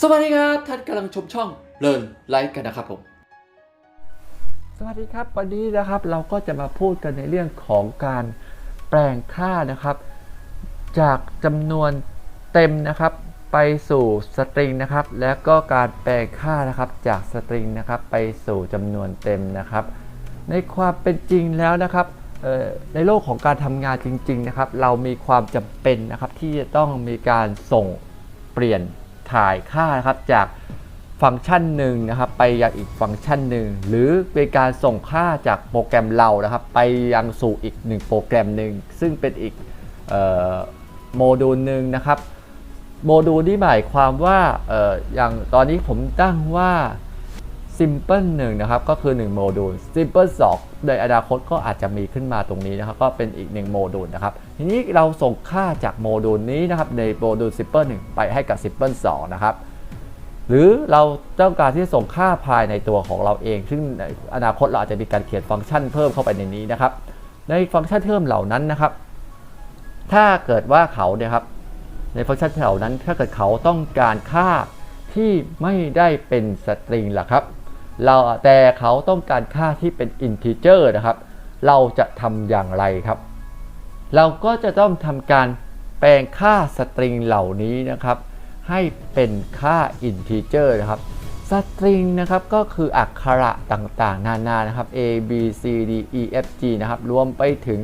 สวัสดีครับ ท่านกำลังชมช่องเลินไลฟ์กันนะครับผมสวัสดีครับวันนี้นะครับเราก็จะมาพูดกันในเรื่องของการแปลงค่านะครับ จากจำนวนเต็มนะครับ ไปสู่สตริงนะครับ แล้วก็การแปลงค่านะครับจากสตริงนะครับ ไปสู่จำนวนเต็มนะครับ ในความเป็นจริงแล้วนะครับในโลกของการทำงานจริง ๆ นะครับ เรามีความจำเป็นนะครับที่จะต้องมีการส่งเปลี่ยน ถ่ายค่านะครับจากฟังก์ชันหนึ่งนะครับไปยังอีกฟังก์ชันหนึ่งหรือเป็นการส่งค่าจากโปรแกรมเรานะครับ ไปยังสู่อีกหนึ่งโปรแกรมหนึ่งซึ่งเป็นอีกออโมดูลหนึ่งนะครับโมดูลที่หมายความว่าอออย่างตอนนี้ผมตั้งว่า Simple 1นะครับก็คือ 1 โมดูล Simple 2ในอนาคตก็อาจจะมีขึ้นมาตรงนี้นะครับ ก็เป็นอีก 1 โมดูลนะครับ ทีนี้เราส่งค่าจากโมดูลนี้นะครับในโมดูล Simple 1ไปให้กับ Simple 2นะครับหรือเราต้องการที่จะส่งค่าภายในตัวของเราเอง ซึ่งในอนาคตเราอาจจะมีการเขียนฟังก์ชันเพิ่มเข้าไปในนี้นะครับ ในฟังก์ชันเพิ่มเหล่านั้นนะครับ ถ้าเกิดว่าเขาเนี่ยครับ ในฟังก์ชันเหล่านั้น ถ้าเกิดเขาต้องการค่าที่ไม่ได้เป็นสตริงล่ะครับ เราแต่เขาต้องการค่าที่เป็นอินทิเจอร์นะครับ เราจะทำอย่างไรครับ เราก็จะต้องทำการแปลงค่าสตริงเหล่านี้นะครับ ให้เป็นค่าอินทิเจอร์นะครับสตริงนะครับก็คืออักขระต่างๆ นานานะครับ A B C D E F G นะครับรวมไปถึง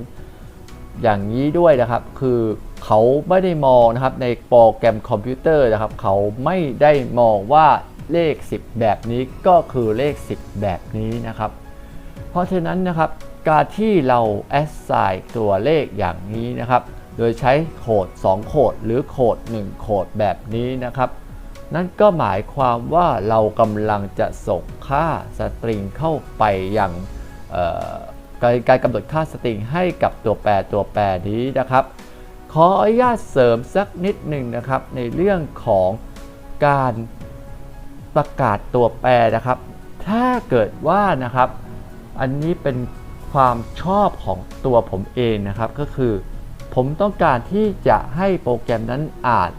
อย่างนี้ด้วยนะครับ คือเขาไม่ได้มองนะครับในโปรแกรมคอมพิวเตอร์นะครับ เขาไม่ได้มองว่าเลข 10 แบบนี้ก็คือเลข 10 แบบนี้นะครับ เพราะฉะนั้นนะครับ การที่เรา assign ตัวเลขอย่างนี้นะครับ โดยใช้โคด2 โคดหรือโคด1 โคดแบบนี้นะครับ นั่นก็หมายความว่าเรากำลังจะส่งค่าสตริงเข้าไปอย่ารการกำหนดค่าสตริงให้กับตัวแปรตัวแปรนี้นะครับ ขออนุญาตเสริมสักนิดหนึ่งนะครับ ในเรื่องของการประกาศตัวแปรนะครับ ถ้าเกิดว่านะครับ อันนี้เป็น ความชอบของตัวผมเองนะครับก็คือ ผมต้องการที่จะให้โปรแกรมนั้นอ่าน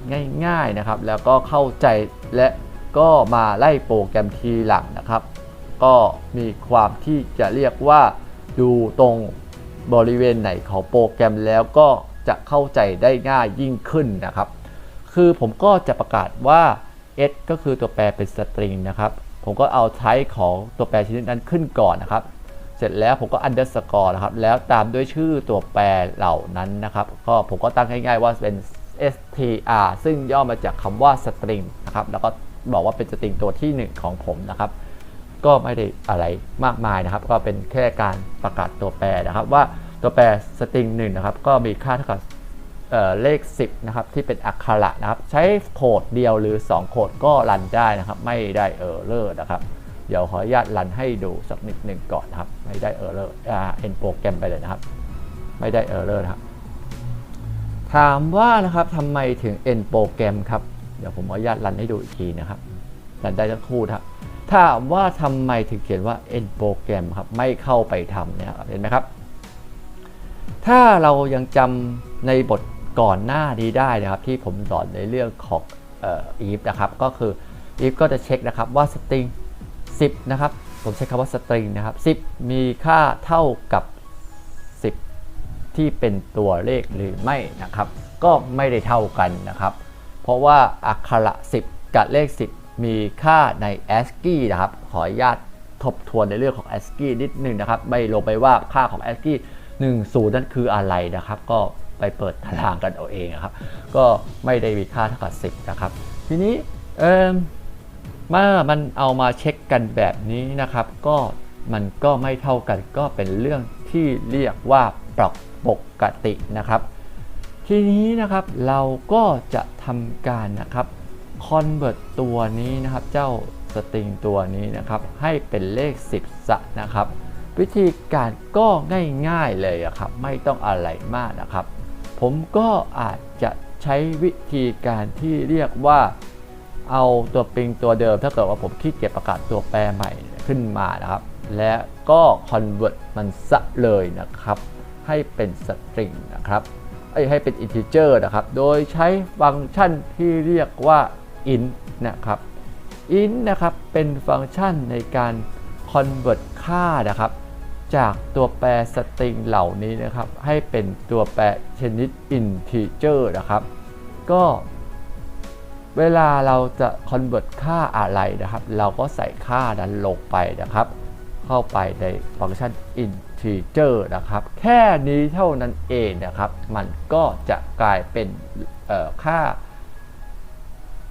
ง่าย ๆนะครับ แล้วก็เข้าใจและก็มาไล่โปรแกรมทีหลังนะครับ ก็มีความที่จะเรียกว่าดูตรงบริเวณไหนของโปรแกรมแล้วก็จะเข้าใจได้ง่ายยิ่งขึ้นนะครับ คือผมก็จะประกาศว่า s ก็คือตัวแปรเป็นสตริงนะครับ ผมก็เอาไทป์ของตัวแปรชนิดนั้นขึ้นก่อนนะครับ เสร็จแล้วผมก็ underscore นะครับ แล้วตามด้วยชื่อตัวแปรเหล่านั้นนะครับ ก็ผมก็ตั้งง่ายๆว่าเป็น str ซึ่งย่อมาจากคำว่า string นะครับ แล้วก็บอกว่าเป็นสตริงตัวที่ 1 ของผมนะครับ ก็ไม่ได้อะไรมากมายนะครับ ก็เป็นแค่การประกาศตัวแปรนะครับ ว่าตัวแปรสตริงหนึ่งนะครับ ก็มีค่าเท่ากับเเลข 10 นะครับ ที่เป็นอักขระนะครับ ใช้โคดเดียวหรือ 2 โคดก็รันได้นะครับ ไม่ได้เออร์เลอร์นะครับ เดี๋ยวขออนุญาตรันให้ดูสักนิดหนึ่งก่อนครับ ไม่ได้เออร์เลอร์อ่าเอ็นโปรแกรมไปเลยนะครับ ไม่ได้เออร์เลอร์ครับ ถามว่านะครับทำไมถึง end โปรแกรมครับ เดี๋ยวผมขออนุญาตรันให้ดูอีกทีนะครับรันได้ทั้งคู่ครับถามว่าทำไมถึงเขียนว่า end โปรแกรมครับ ไม่เข้าไปทำเนี่ยเห็นไหมครับ ถ้าเรายังจำในบทก่อนหน้านี้ได้นะครับ ที่ผมสอนในเรื่องของอ่อ if นะครับ ก็คือ if ก็จะเช็คนะครับว่า string 10 นะครับ ผมใช้คำว่า string นะครับ 10 มีค่าเท่ากับ 10 ที่เป็นตัวเลขหรือไม่นะครับ ก็ไม่ได้เท่ากันนะครับ เพราะว่าอักขระ 10 กับเลข 10 มีค่าใน ASCII นะครับ ขออนุญาตทบทวนในเรื่องของ ASCII นิดนึงนะครับ ไม่ลงไปว่าค่าของ ASCII 10 นั่นคืออะไรนะครับ ก็ไปเปิดตารางกันเอาเองนะครับ ก็ไม่ได้มีค่าเท่ากับ 10 นะครับ ทีนี้เอ่ม เมื่อมันเอามาเช็คกันแบบนี้นะครับ ก็มันก็ไม่เท่ากันก็เป็นเรื่องที่เรียกว่าปรับปกตินะครับ ทีนี้นะครับเราก็จะทำการนะครับ convert ตัวนี้นะครับ เจ้าสตริงตัวนี้นะครับ ให้เป็นเลข 10ซะนะครับ วิธีการก็ง่ายๆเลยอะครับ ไม่ต้องอะไรมากนะครับ ผมก็อาจจะใช้วิธีการที่เรียกว่า เอาตัวปิงตัวเดิม ถ้าเกิดว่าผมขี้เกียจประกาศตัวแปรใหม่ขึ้นมานะครับ และก็ convert มันซะเลยนะครับ ให้เป็นสตริงนะครับให้เป็น integer นะครับ โดยใช้ฟังก์ชันที่เรียกว่า int นะครับ int นะครับเป็นฟังก์ชันในการ convert ค่านะครับ จากตัวแปรสตริงเหล่านี้นะครับ ให้เป็นตัวแปรชนิด integer นะครับ ก็ เวลาเราจะ convert ค่าอะไรนะครับ เราก็ใส่ค่านั้นลงไปนะครับ เข้าไปในฟังก์ชัน integer นะครับ แค่นี้เท่านั้นเองนะครับ มันก็จะกลายเป็นค่า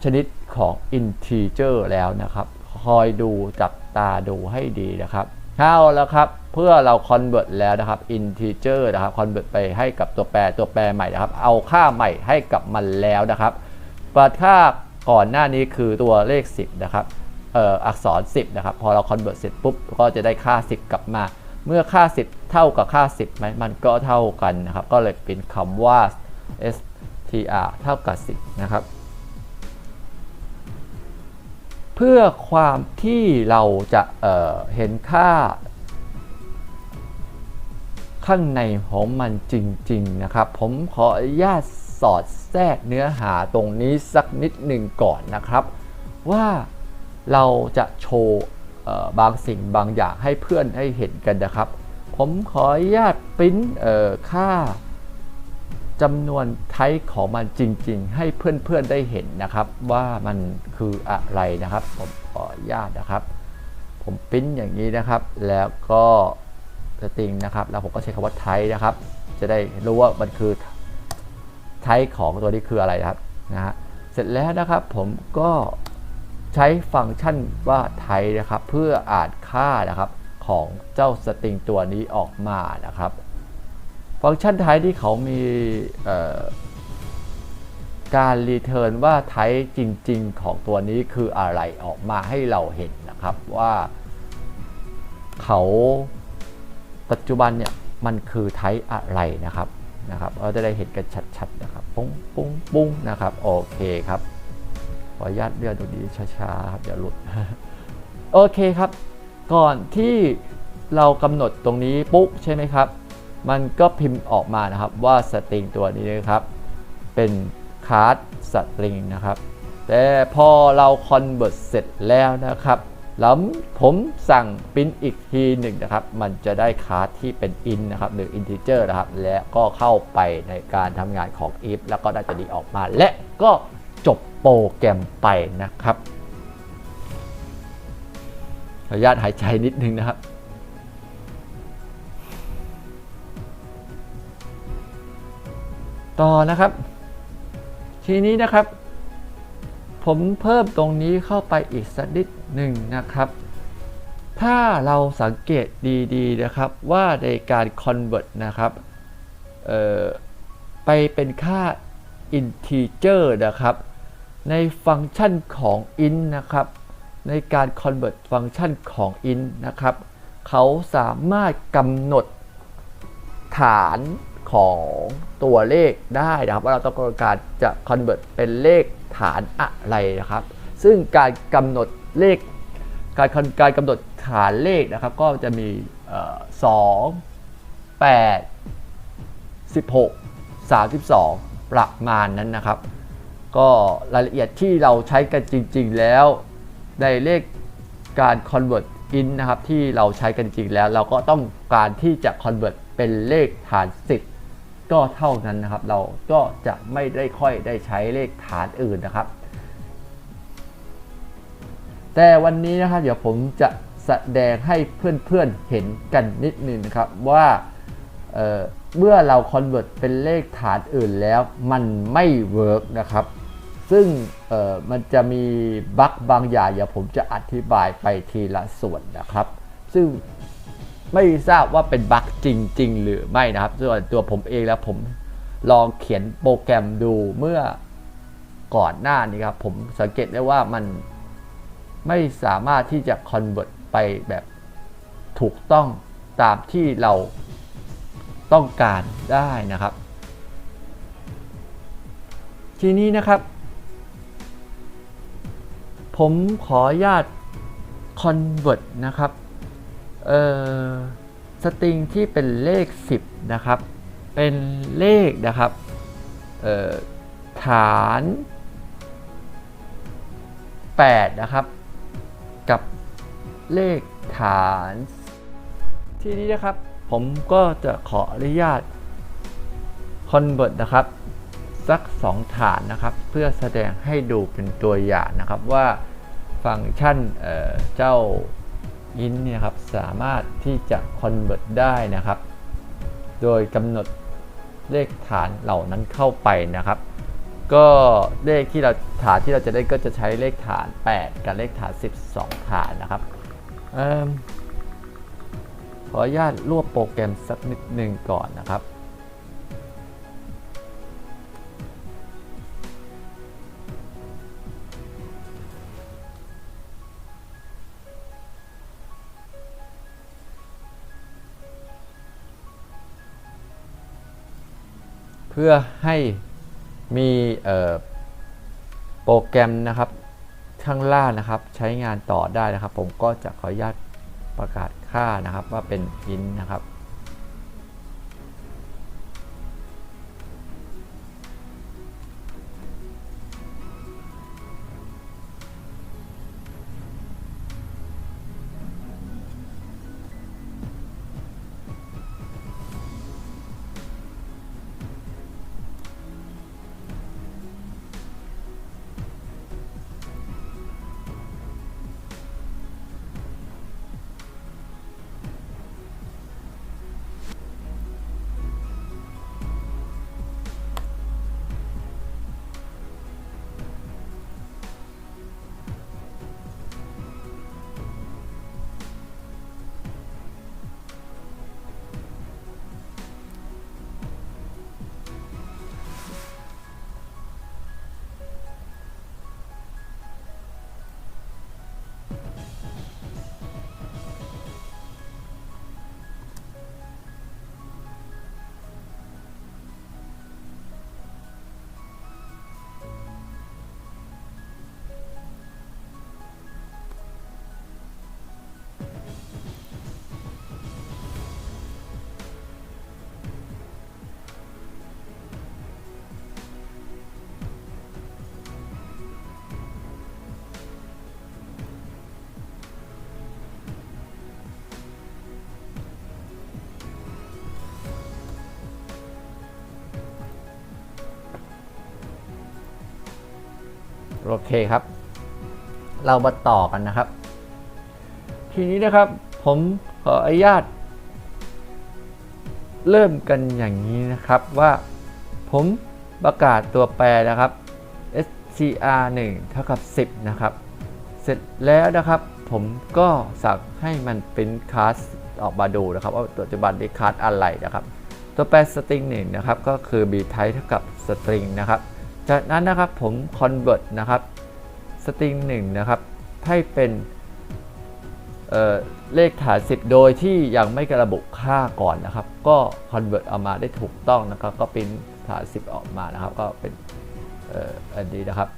ชนิดของ integer แล้วนะครับ คอยดูจับตาดูให้ดีนะครับเอาแล้วครับ เพื่อเรา convert แล้วนะครับ integer นะครับ convert ไปให้กับตัวแปรตัวแปรใหม่นะครับ เอาค่าใหม่ให้กับมันแล้วนะครับ ปัดค่าก่อนหน้านี้คือตัวเลข 10 นะครับอักษร 10 นะครับ พอเรา convert เสร็จปุ๊บ ก็จะได้ค่า 10 กลับมา เมื่อค่า 10 เท่ากับค่า 10ไหมมันก็เท่ากันนะครับ ก็เลยเป็นคำว่า str เท่ากับ 10 นะครับ เพื่อความที่เราจะเเห็นค่า ข้างในของมันจริง ๆ นะครับ ผมขออนุญาต สอดแทรกเนื้อหาตรงนี้สักนิดหนึ่งก่อนนะครับ ว่าเราจะโชว์บางสิ่งบางอย่างให้เพื่อนให้เห็นกันนะครับ ผมขออนุญาตปริ้นค่าจำนวนไทป์ของมันจริง ๆ ให้เพื่อนๆได้เห็นนะครับ ว่ามันคืออะไรนะครับ ผมขออนุญาตนะครับ ผมปริ้นอย่างนี้นะครับ แล้วก็สตริงนะครับ แล้วผมก็ใช้คำว่าไทป์นะครับ จะได้รู้ว่ามันคือไท ป์ของตัวนี้คืออะไรครับนะฮะเสร็จแล้วนะครับผมก็ใช้ฟังก์ชันว่าไทป์นะครับเพื่ออ่านค่านะครับของเจ้าสตริงตัวนี้ออกมานะครับ ฟังก์ชันไทป์ที่เขามีการรีเทิร์นว่าไทป์จริง ๆ ของตัวนี้คืออะไรออกมาให้เราเห็นนะครับว่าเขาปัจจุบันเนี่ยมันคือไทป์อะไรนะครับ นะครับเราจะได้เห็นกันชัดๆนะครับปุ้งปุ้งปุ้งนะครับโอเคครับขออนุญาตเลื่อนตรงนี้ช้าๆครับอย่าหลุดโอเคครับ ก่อนที่เรากำหนดตรงนี้ปุ๊บใช่ไหมครับ มันก็พิมพ์ออกมานะครับว่าสตริงตัวนี้นะครับเป็นคาร์ดสตริงนะครับแต่พอเราคอนเวิร์ตเสร็จแล้วนะครับ แล้วผมสั่งปริ้นอีกทีหนึ่งนะครับ มันจะได้คาร์ดที่เป็น int นะครับหรือ integer นะครับ และก็เข้าไปในการทำงานของ if แล้วก็ได้ตัวนี้ออกมา และก็จบโปรแกรมไปนะครับขออนุญาตหายใจนิดนึงนะครับ ต่อนะครับ ทีนี้นะครับ ผมเพิ่มตรงนี้เข้าไปอีกสักนิดหนึ่งนะครับ ถ้าเราสังเกตดีๆนะครับว่าในการ convert นะครับไปเป็นค่า integer นะครับ ในฟังก์ชันของ int นะครับ ในการ convert ฟังก์ชันของ int นะครับ เขาสามารถกำหนดฐาน ของตัวเลขได้นะครับ ว่าเราต้องการจะ convert เป็นเลขฐานอะไรนะครับ ซึ่งการกำหนดเลข การการกำหนดฐานเลขนะครับ ก็จะมีเอ่อ2 8 16 32ประมาณนั้นนะครับ ก็รายละเอียดที่เราใช้กันจริง ๆ แล้วในเลขการ convert in นะครับที่เราใช้กันจริงแล้ว เราก็ต้องการที่จะ convert เป็นเลขฐาน10 ก็เท่านั้นนะครับ เราก็จะไม่ได้ค่อยได้ใช้เลขฐานอื่นนะครับ แต่วันนี้นะครับเดี๋ยวผมจะแสดงให้เพื่อนๆเห็นกันนิดนึงนะครับว่าเเมื่อเรา convert เป็นเลขฐานอื่นแล้วมันไม่เวิร์กนะครับ ซึ่งมันจะมีบั๊กบางอย่างเดี๋ยวผมจะอธิบายไปทีละส่วนนะครับ ซึ่ง ไม่ทราบว่าเป็นบั๊กจริง ๆ หรือไม่นะครับ ส่วนตัวผมเองแล้วผมลองเขียนโปรแกรมดูเมื่อก่อนหน้านี้ครับ ผมสังเกตได้ว่ามันไม่สามารถที่จะ convert ไปแบบถูกต้องตามที่เราต้องการได้นะครับ ทีนี้นะครับ ผมขออนุญาต convert นะครับ สตริงที่เป็นเลข 10 นะครับ เป็นเลขนะครับเอ่อฐาน 8 นะครับ กับเลขฐาน ทีนี้นะครับผมก็จะขออนุญาต convert นะครับ สัก 2 ฐานนะครับ เพื่อแสดงให้ดูเป็นตัวอย่างนะครับว่าฟังก์ชันเเจ้า อินเนี่ยครับสามารถที่จะ convert ได้นะครับ โดยกำหนดเลขฐานเหล่านั้นเข้าไปนะครับ ก็เลขที่เราฐานที่เราจะได้ก็จะใช้เลขฐาน 8 กับเลขฐาน 12 ฐานนะครับอขออนุญาตรวบโปรแกรมสักนิดหนึ่งก่อนนะครับ พื่อให้มีโปรแกรมนะครับข้างล่างนะครับใช้งานต่อได้นะครับ ผมก็จะขออนุญาตประกาศค่านะครับว่าเป็นอินนะครับ โอเคครับ เรามาต่อกันนะครับ ทีนี้นะครับผมขออนุญาต เริ่มกันอย่างนี้นะครับว่าผมประกาศตัวแปรนะครับ scr 1เท่ากับ 10 นะครับ เสร็จแล้วนะครับผมก็สั่งให้มันเป็นคลาสออกมาดูนะครับว่าปัจจุบันนี้คลาสอะไรนะครับ ตัวแปร string หนึ่งนะครับก็คือ b type เท่ากับ string นะครับ จากนั้นนะครับผม convert นะครับ string 1นะครับให้เป็นเเลขฐาน 10 โดยที่ยังไม่กระบุค่าก่อนนะครับ ก็ convert เอามาได้ถูกต้องนะครับก็เป็นฐาน 10 ออกมานะครับ ก็เป็นอออันนี้นะครับ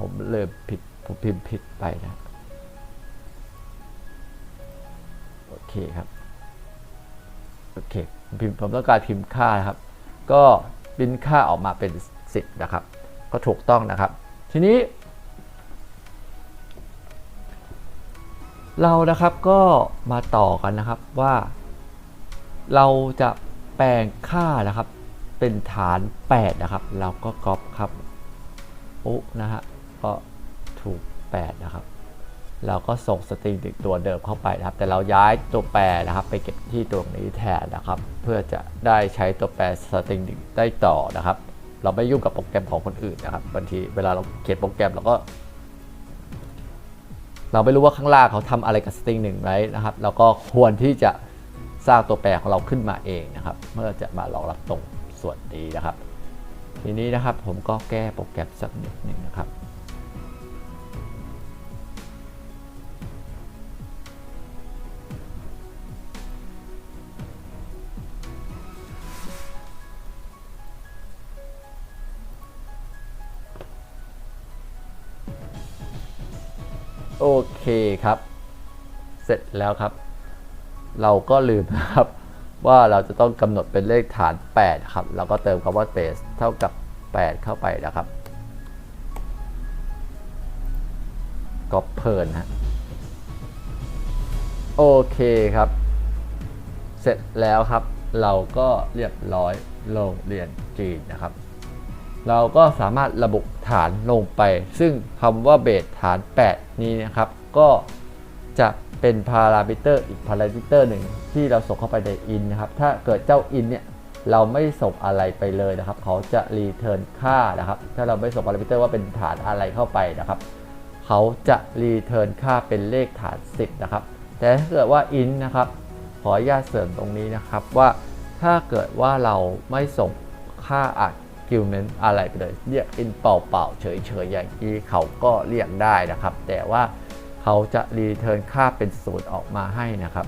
ผมเริ่มผิดผมพิมพ์ผิดไปนะโอเคครับโอเคผมพิมพ์ผมต้องการพิมพ์ค่านะครับ ก็พิมพ์ค่าออกมาเป็น 10 นะครับ ก็ถูกต้องนะครับ ทีนี้ เรานะครับก็มาต่อกันนะครับว่า เราจะแปลงค่านะครับ เป็นฐาน 8 นะครับ เราก็ก๊อปครับโอ้นะฮะก็ถูก 8 นะครับ เราก็ส่งสตริงตัวเดิมเข้าไปนะครับ แต่เราย้ายตัวแปรนะครับ ไปเก็บที่ตรงนี้แทนนะครับ เพื่อจะได้ใช้ตัวแปรสตริงได้ต่อนะครับ เราไม่ยุ่งกับโปรแกรมของคนอื่นนะครับบางทีเวลาเราเขียนโปรแกรมเราก็ เราไม่รู้ว่าข้างล่างเขาทำอะไรกับสตริงหนึ่งไว้นะครับเราก็ควรที่จะสร้างตัวแปรของเราขึ้นมาเองนะครับ เมื่อจะมารองรับตรงส่วนนี้นะครับ ทีนี้นะครับผมก็แก้โปรแกรมสักนิดหนึ่งนะครับ โอเคครับ เสร็จแล้วครับ เราก็ลืมนะครับ ว่าเราจะต้องกำหนดเป็นเลขฐาน 8 ครับ เราก็เติมคำว่า base เท่ากับ 8 เข้าไปนะครับก๊อปเพลินฮะโอเคครับ เสร็จแล้วครับ เราก็เรียบร้อยโรงเรียนจีนนะครับ เราก็สามารถระบุฐานลงไป ซึ่งคำว่าเบสฐาน 8 นี้นะครับ ก็จะเป็นพารามิเตอร์อีกพารามิเตอร์หนึ่งที่เราส่งเข้าไปใน in นะครับ ถ้าเกิดเจ้า in เนี่ยเราไม่ส่งอะไรไปเลยนะครับ เขาจะรีเทิร์นค่านะครับ ถ้าเราไม่ส่งพารามิเตอร์ว่าเป็นฐานอะไรเข้าไปนะครับ เขาจะรีเทิร์นค่าเป็นเลขฐาน 10 นะครับ แต่ถ้าเกิดว่า in นะครับ ขออนุญาตเสริมตรงนี้นะครับว่าถ้าเกิดว่าเราไม่ส่งค่า argument อะไรไปเลย เรียก in เปล่าๆ เฉยๆ อย่างนี้เขาก็เรียกได้นะครับ แต่ว่าเขาจะรีเทิร์นค่าเป็นศูนย์ออกมาให้นะครับ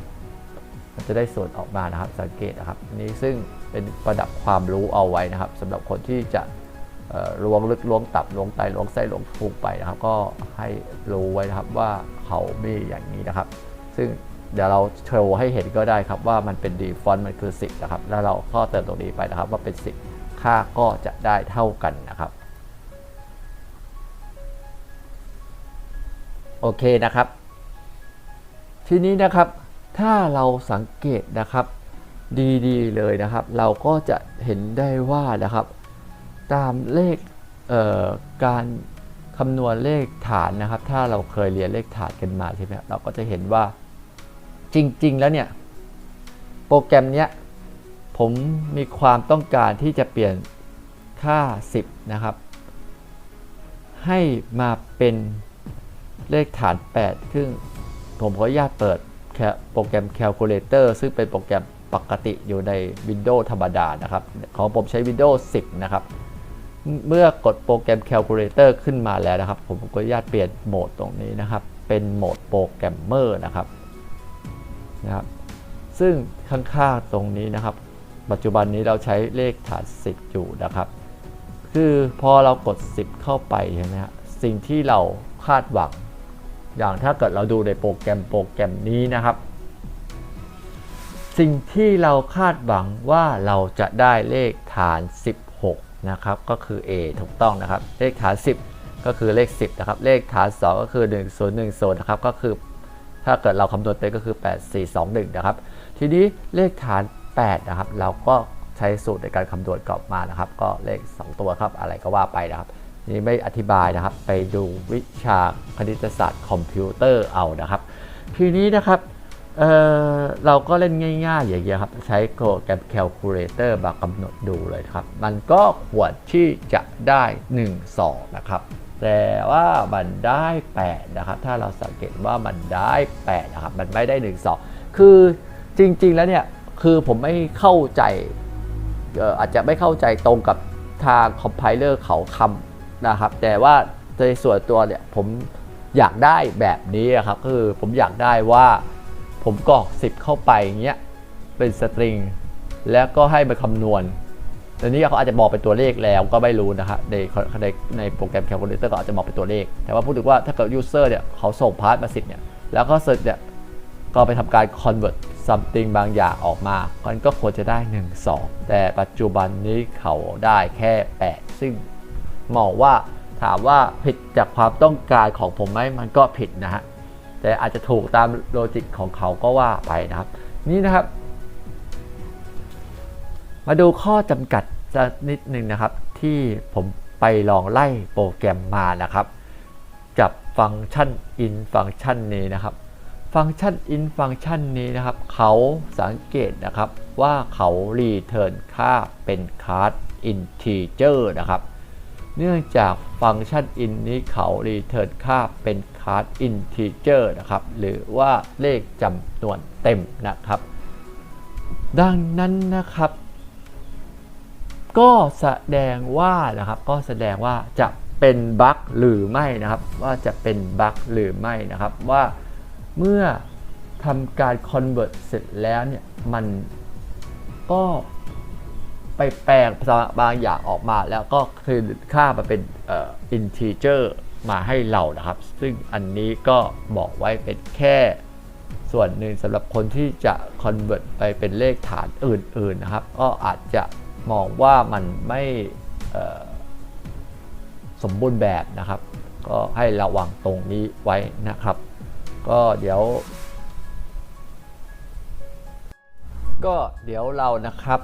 มันจะได้ส่วนออกมานะครับสังเกตนะครับนี้ซึ่งเป็นประดับความรู้เอาไว้นะครับสำหรับคนที่จะล้วงลึกล้วงตับล้วงไตล้วงไส้ล้วงพุงไปนะครับ ก็ให้รู้ไว้นะครับว่าเขามีอย่างนี้นะครับ ซึ่งเดี๋ยวเราโชว์ให้เห็นก็ได้ครับว่ามันเป็น default มันคือ 10 นะครับ แล้วเราก็เติมตรงนี้ไปนะครับว่าเป็น 10 ค่าก็จะได้เท่ากันนะครับ โอเคนะครับ ทีนี้นะครับถ้าเราสังเกตนะครับดีๆเลยนะครับ เราก็จะเห็นได้ว่านะครับ ตามเลขเการคำนวณเลขฐานนะครับ ถ้าเราเคยเรียนเลขฐานกันมาใช่ไหมครับเราก็จะเห็นว่าจริง ๆ แล้วเนี่ยโปรแกรมเนี้ย ผมมีความต้องการที่จะเปลี่ยนค่า 10 นะครับ ให้มาเป็นเลขฐาน 8 ซึ่งผมขออนุญาตเปิดโปรแกรม Calculator ซึ่งเป็นโปรแกรมปกติอยู่ใน Windows ธรรมดานะครับ ของผมใช้ Windows 10 นะครับ เมื่อกดโปรแกรม Calculator ขึ้นมาแล้วนะครับ ผมขออนุญาตเปลี่ยนโหมดตรงนี้นะครับ เป็นโหมดโปรแกรมเมอร์นะครับนะครับ ซึ่งข้างๆตรงนี้นะครับ ปัจจุบันนี้เราใช้เลขฐาน 10 อยู่นะครับ คือพอเรากด 10 เข้าไปใช่ไหมฮะสิ่งที่เราคาดหวัง อย่างถ้าเกิดเราดูในโปรแกรมโปรแกรมนี้นะครับ สิ่งที่เราคาดหวังว่าเราจะได้เลขฐาน 16 นะครับ ก็คือ A ถูกต้องนะครับ เลขฐาน 10 ก็คือเลข 10 นะครับ เลขฐาน 2 ก็คือ 1010 นะครับ ก็คือถ้าเกิดเราคำนวณเป็นก็คือ 8421 นะครับ ทีนี้เลขฐาน 8 นะครับ เราก็ใช้สูตรในการคำนวณกลับมานะครับ ก็เลข 2 ตัวครับ อะไรก็ว่าไปนะครับ นี่ไม่อธิบายนะครับ ไปดูวิชาคณิตศาสตร์คอมพิวเตอร์เอานะครับ ทีนี้นะครับเเราก็เล่นง่ายๆ อย่างเงี้ยครับ ใช้โปรแกรม Calculator มากำหนดดูเลยครับ มันก็ควรที่จะได้ 1 2 นะครับ แต่ว่ามันได้ 8 นะครับ ถ้าเราสังเกตว่ามันได้ 8 นะครับ มันไม่ได้ 1 2 คือจริงๆแล้วเนี่ย คือผมไม่เข้าใจอาจจะไม่เข้าใจตรงกับทางคอมไพเลอร์เขาทำนะครับ แต่ว่าในส่วนตัวเนี่ยผมอยากได้แบบนี้ครับคือผมอยากได้ว่าผมกรอก 10 เข้าไปอย่างเงี้ยเป็นสตริงแล้วก็ให้มาคำนวณตอนนี้เขาอาจจะบอกเป็นตัวเลขแล้วก็ไม่รู้นะครับในในในโปรแกรม Calculator ก็อาจจะบอกเป็นตัวเลข แต่ว่าพูดถึงว่าถ้าเกิด user เนี่ยเขาส่งพาร์ทมา10เนี่ยแล้วก็เสร็จเนี่ยก็ไปทำการ convert something บางอย่างออกมา มันก็ควรจะได้ 1 2 แต่ปัจจุบันนี้เขาได้แค่ 8 ซึ่งมองว่าถามว่าผิดจากความต้องการของผมไหมมันก็ผิดนะฮะ แต่อาจจะถูกตามโลจิกของเขาก็ว่าไปนะครับ นี่นะครับ มาดูข้อจำกัดสักนิดหนึ่งนะครับ ที่ผมไปลองไล่โปรแกรมมานะครับ กับฟังก์ชัน in ฟังก์ชันนี้นะครับ ฟังก์ชัน in ฟังก์ชันนี้นะครับ เขาสังเกตนะครับว่าเขา return ค่าเป็น class integer นะครับ เนื่องจากฟังก์ชัน in นี้เขา return ค่าเป็น class integer นะครับ หรือว่าเลขจำนวนเต็มนะครับ ดังนั้นนะครับ ก็แสดงว่านะครับ ก็แสดงว่าจะเป็นบั๊กหรือไม่นะครับ ว่าจะเป็นบั๊กหรือไม่นะครับว่า เมื่อทำการ convert เสร็จแล้วเนี่ยมันก็ไปแปลงภาษาบางอย่างออกมาแล้วก็คือค่ามาเป็นอ่อ integer มาให้เรานะครับ ซึ่งอันนี้ก็บอกไว้เป็นแค่ส่วนหนึ่งสำหรับคนที่จะ convert ไปเป็นเลขฐานอื่น ๆนะครับ ก็อาจจะมองว่ามันไม่สมบูรณ์แบบนะครับ ก็ให้ระวังตรงนี้ไว้นะครับ ก็เดี๋ยว ก็เดี๋ยวเรานะครับ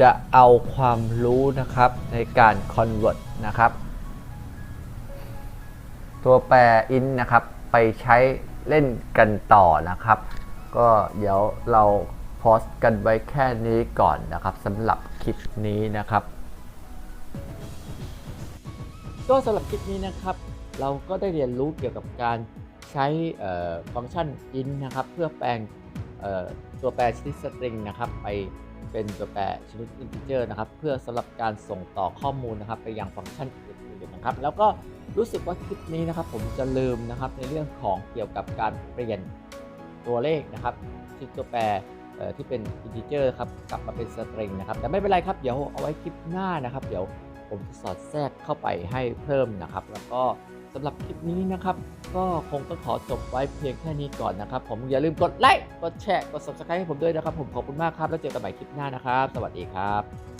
จะเอาความรู้นะครับในการ convert นะครับ ตัวแปร in นะครับ ไปใช้เล่นกันต่อนะครับ ก็เดี๋ยวเราโพสต์กันไว้แค่นี้ก่อนนะครับสำหรับคลิปนี้นะครับ ก็สำหรับคลิปนี้นะครับ เราก็ได้เรียนรู้เกี่ยวกับการ ใช้ฟังก์ชัน int นะครับเพื่อแปลงตัวแปรชนิด string นะครับไปเป็นตัวแปรชนิด integer นะครับเพื่อสำหรับการส่งต่อข้อมูลนะครับไปยังฟังก์ชันอื่นๆนะครับ แล้วก็รู้สึกว่าคลิปนี้นะครับผมจะลืมนะครับในเรื่องของเกี่ยวกับการเปลี่ยนตัวเลขนะครับที่ตัวแปรที่เป็น integer ครับกลับมาเป็น string นะครับแต่ไม่เป็นไรครับเดี๋ยวเอาไว้คลิปหน้านะครับ เดี๋ยวผมจะสอดแทรกเข้าไปให้เพิ่มนะครับ แล้วก็สำหรับคลิปนี้นะครับ ก็คงต้องขอจบไว้เพียงแค่นี้ก่อนนะครับ ผมอย่าลืมกดไลค์กดแชร์กด subscribe ให้ผมด้วยนะครับ ผมขอบคุณมากครับ แล้วเจอกันใหม่คลิปหน้านะครับ สวัสดีครับ